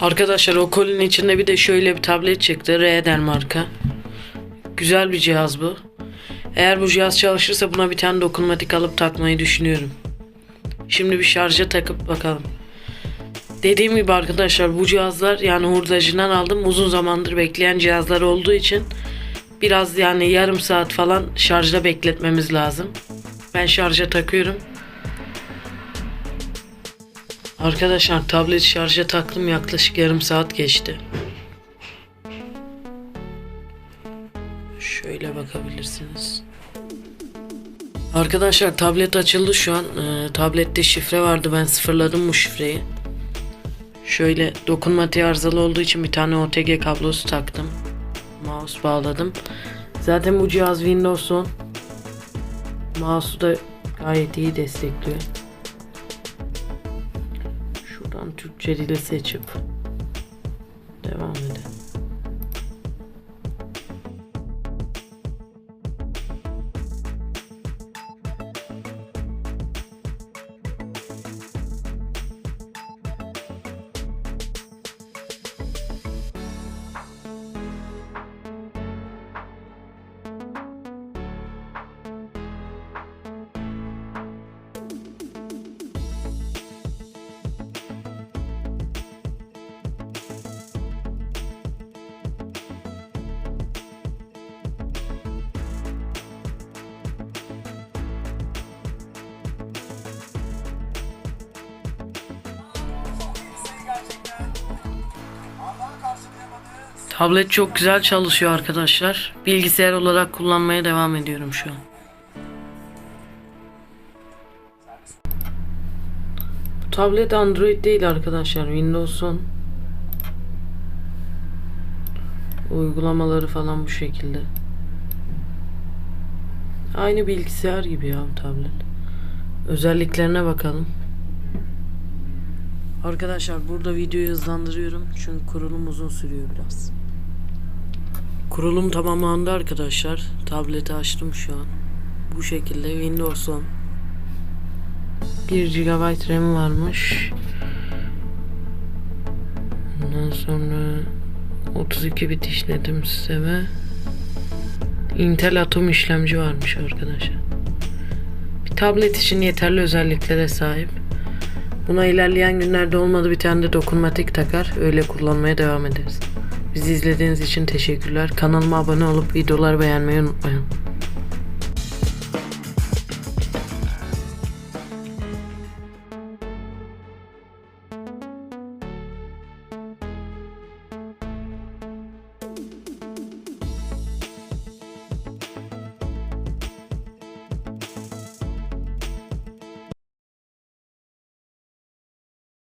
Arkadaşlar o kolinin içinde bir de şöyle bir tablet çıktı. Razer marka. Güzel bir cihaz bu. Eğer bu cihaz çalışırsa buna bir tane dokunmatik alıp takmayı düşünüyorum. Şimdi bir şarja takıp bakalım. Dediğim gibi arkadaşlar bu cihazlar yani hurdacından aldım. Uzun zamandır bekleyen cihazlar olduğu için biraz yani yarım saat falan şarjda bekletmemiz lazım. Ben şarja takıyorum. Arkadaşlar tablet şarja taktım yaklaşık yarım saat geçti. Şöyle bakabilirsiniz. Arkadaşlar tablet açıldı şu an. Ee, tablette şifre vardı ben sıfırladım bu şifreyi. Şöyle dokunmatiği arızalı olduğu için bir tane OTG kablosu taktım. Mouse bağladım. Zaten bu cihaz Windows 10. Mouse'u da gayet iyi destekliyor. Şuradan Türkçe dili seçip devam edelim. Tablet çok güzel çalışıyor arkadaşlar. Bilgisayar olarak kullanmaya devam ediyorum şu an. Bu tablet Android değil arkadaşlar. Windows 10. Uygulamaları falan bu şekilde. Aynı bilgisayar gibi ya bu tablet. Özelliklerine bakalım. Arkadaşlar burada videoyu hızlandırıyorum çünkü kurulum uzun sürüyor biraz. Kurulum tamamlandı arkadaşlar. Tableti açtım şu an. Bu şekilde Windows 10. 1 GB RAM varmış. Ondan sonra 32 bit işletim sistemi. Intel Atom işlemci varmış arkadaşlar. Bir tablet için yeterli özelliklere sahip. Buna ilerleyen günlerde olmadı bir tane de dokunmatik takar. Öyle kullanmaya devam ederiz. Bizi izlediğiniz için teşekkürler. Kanalıma abone olup videoları beğenmeyi unutmayın.